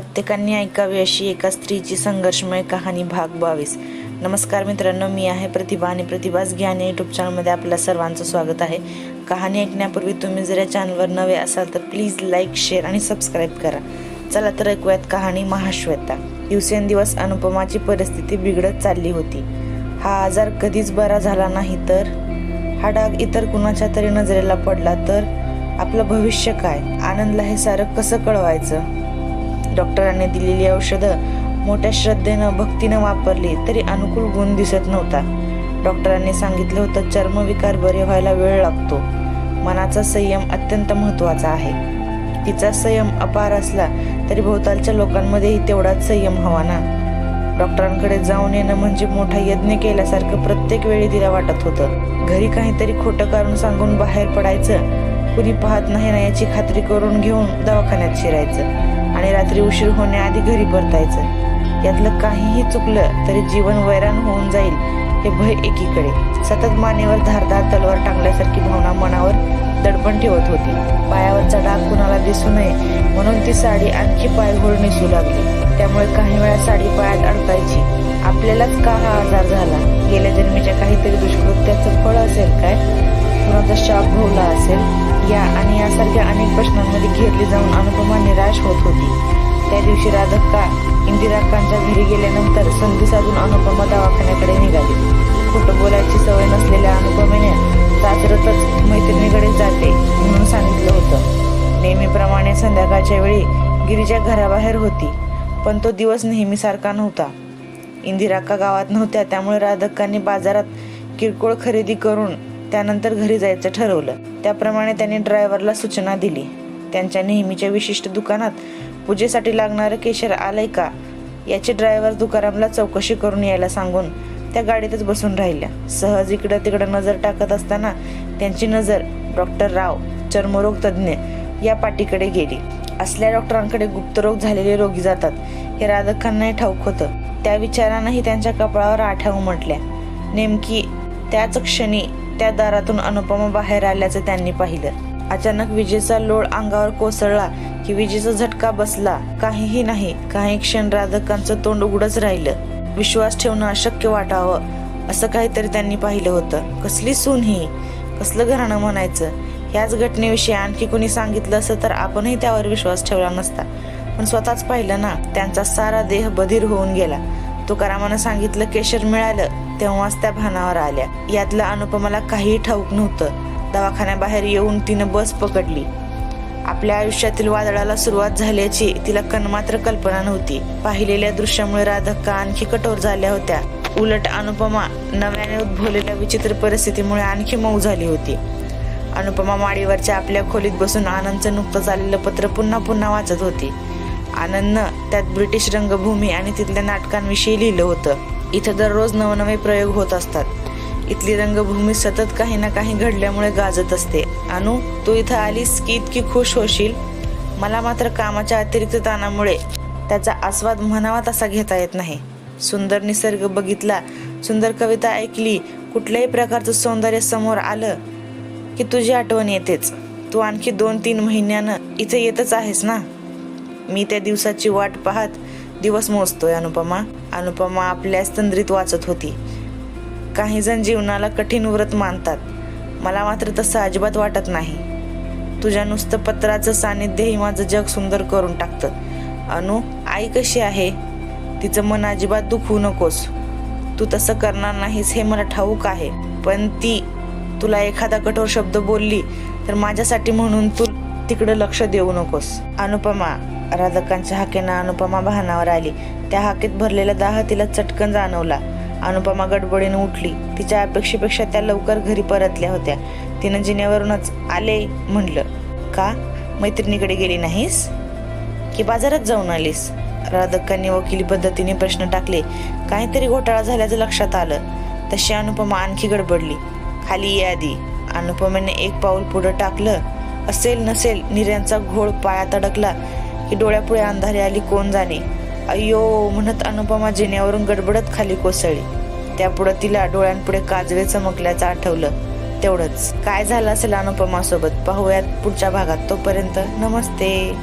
प्रत्येकाने ऐकावी अशी एका स्त्रीची संघर्षमय कहाणी भाग बावीस. नमस्कार मित्रांनो मी आहे प्रतिभा आणि प्रतिभाच ज्ञान यूट्यूब चॅनलमध्ये आपल्या सर्वांचं स्वागत आहे. कहाणी ऐकण्यापूर्वी तुम्ही जर या चॅनलवर नवे असाल तर प्लीज लाईक शेअर आणि सबस्क्राईब करा. चला तर ऐकूयात कहाणी महाश्वेता. दिवसेंदिवस अनुपमाची परिस्थिती बिघडत चालली होती. हा आजार कधीच बरा झाला नाही तर? हा डाग इतर कुणाच्या तरी नजरेला पडला तर? आपलं भविष्य काय? आनंदला हे सारं कसं कळवायचं? डॉक्टरांनी दिलेली औषधं मोठ्या श्रद्धेनं भक्तीनं वापरली तरी अनुकूल गुण दिसत नव्हता. डॉक्टरांनी सांगितलं होतं चर्मविकार बरे व्हायला वेळ लागतो. मनाचा संयम अत्यंत महत्त्वाचा आहे. तिचा संयम अपार असला तरी भोवतालच्या लोकांमध्येही तेवढाच संयम हवा ना? डॉक्टरांकडे जाऊन येणं म्हणजे मोठा यज्ञ केल्यासारखं प्रत्येक वेळी तिला वाटत होतं. घरी काहीतरी खोटं कारण सांगून बाहेर पडायचं कुणी पाहत नाही ना याची खात्री करून घेऊन दवाखान्यात शिरायचं आणि रात्री उशीर होण्याआधी घरी परतायचं. यातलं काहीही चुकलं तरी जीवन वैराण होऊन जाईल हे भय एकीकडे. सतत मानेवर धारदार तलवार टांगल्यासारखी भावना मनावर दडपण ठेवत होती. पायावरचा डाग कुणाला दिसू नये म्हणून ती साडी आणखी पायघोळ निसू लागली. त्यामुळे काही वेळा साडी पायात अडकायची. आपल्यालाच का हा आजार झाला? गेल्या जन्मीच्या काहीतरी दुष्कृत्याचं फळ असेल काय? कुणाचा शाप भोवला असेल या आणि यासारख्या अनेक प्रश्नांमध्ये घेरली जाऊन अनुपमा निराश होत होती. त्या दिवशी राधक्का इंदिराक्कांच्या घरी गेल्यानंतर संधी साधून अनुपमा दवाखान्याकडे निघाली. खोटं बोलायची सवय नसलेल्या अनुपमेने सासरतच मैत्रिणीकडे जाते म्हणून सांगितलं होतं. नेहमीप्रमाणे संध्याकाळच्या वेळी गिरीच्या घराबाहेर होती पण तो दिवस नेहमीसारखा नव्हता. इंदिराक्का गावात नव्हत्या त्यामुळे राधक्कांनी बाजारात किरकोळ खरेदी करून त्यानंतर घरी जायचं ठरवलं. त्याप्रमाणे त्यांनी ड्रायव्हरला सूचना दिली. त्यांच्या नेहमीच्या विशिष्ट दुकानात पूजेसाठी लागणारं केशर आलंय का? याची ड्रायव्हर तुकारामला चौकशी करून यायला सांगून त्या गाडीतच बसून राहिल्या. सहज इकडं तिकडं नजर टाकत असताना त्यांची नजर डॉक्टर राव चर्मरोग तज्ज्ञ या पाठीकडे गेली. असल्या डॉक्टरांकडे गुप्तरोग झालेले रोगी जातात हे राधकांनाही ठाऊक होतं. त्या विचारानंही त्यांच्या कपाळावर आठ्या उमटल्या नेमकी त्याच क्षणी त्या दारातून अनुपमा बाहेर आल्याचं त्यांनी पाहिलं. अचानक विजेचा लोळ अंगावर कोसळला की विजेचा झटका बसला. काहीही नाही काही क्षण राधकांचं तोंड उघडच राहिलं. विश्वास ठेवणं अशक्य वाटावं असं काहीतरी त्यांनी पाहिलं होतं. कसली सून ही? कसलं घराणं म्हणायचं? ह्याच घटनेविषयी आणखी कोणी सांगितलं असं तर आपणही त्यावर विश्वास ठेवला नसता. पण स्वतःच पाहिलं ना त्यांचा सारा देह बधीर होऊन गेला. तुकारामानं सांगितलं केशर मिळालं तेव्हाच त्या भानावर आल्या. यातलं अनुपमाला काहीही ठाऊक नव्हतं. दवाखान्याबाहेर येऊन तिनं बस पकडली. आपल्या आयुष्यातील वादळाला सुरुवात झाल्याची तिला कणमात्र कल्पना नव्हती. पाहिलेल्या दृश्यामुळे राधक्का आणखी कठोर झाल्या होत्या. उलट अनुपमा नव्याने उद्भवलेल्या विचित्र परिस्थितीमुळे आणखी मऊ झाली होती. अनुपमा माडीवरच्या आपल्या खोलीत बसून आनंदचं नुकतंच आलेलं पत्र पुन्हा पुन्हा वाचत होती. आनंदनं त्यात ब्रिटिश रंगभूमी आणि तिथल्या नाटकांविषयी लिहिलं होतं. इथं दररोज नवनवे प्रयोग होत असतात. इथली रंगभूमी सतत काही ना काही घडल्यामुळे गाजत असते. अनु तू इथं आलीस की इतकी खुश होशील? मला मात्र कामाच्या अतिरिक्त ताणामुळे त्याचा आस्वाद म्हणावा तसा घेता येत नाही. सुंदर निसर्ग बघितला सुंदर कविता ऐकली कुठल्याही प्रकारचं सौंदर्य समोर आलं की तुझी आठवण येतेच. तू आणखी दोन तीन महिन्यानं इथे येतच आहेस ना? मी त्या दिवसाची वाट पाहत दिवस मोजतोय अनुपमा. अनुपमा आपल्या तंद्रीत वाचत होती. काही जण जीवनाला कठीण व्रत मानतात. मला मात्र तसं अजिबात वाटत नाही. तुझ्या नुसतं पत्राचं सानिध्यही माझं जग सुंदर करून टाकतं. अनु आई कशी आहे? तिचं मन अजिबात दुखवू नकोस. तू तसं करणार नाहीस हे मला ठाऊक आहे. पण ती तुला एखादा कठोर शब्द बोलली तर माझ्यासाठी म्हणून तू तिकडं लक्ष देऊ नकोस. अनुपमा राधकांच्या हाकेनं अनुपमा भानावर आली. त्या हाकेत भरलेला दाह तिला चटकन जाणवला. अनुपमा गडबडीनं उठली. तिच्या अपेक्षेपेक्षा त्या लवकर घरी परतल्या होत्या. तिनं जिन्यावरूनच आले म्हणलं का? मैत्रिणीकडे गेली नाहीस? की बाजारात जाऊन आलीस? राधकांनी वकिली पद्धतीने प्रश्न टाकले. काहीतरी घोटाळा झाल्याचं लक्षात आलं. तशी अनुपमा आणखी गडबडली. खाली ये आधी अनुपमेने एक पाऊल पुढं टाकलं. असेल नसेल निर्यांचा घोळ पायात अडकला. की डोळ्यापुढे अंधारी आली कोण जाणे? अय्यो म्हणत अनुपमा जिन्यावरून गडबडत खाली कोसळली. त्यापुढं तिला डोळ्यांपुढे काजवे चमकल्याचं आठवलं. तेवढंच. काय झालं असेल अनुपमा सोबत पाहूयात पुढच्या भागात. तोपर्यंत नमस्ते.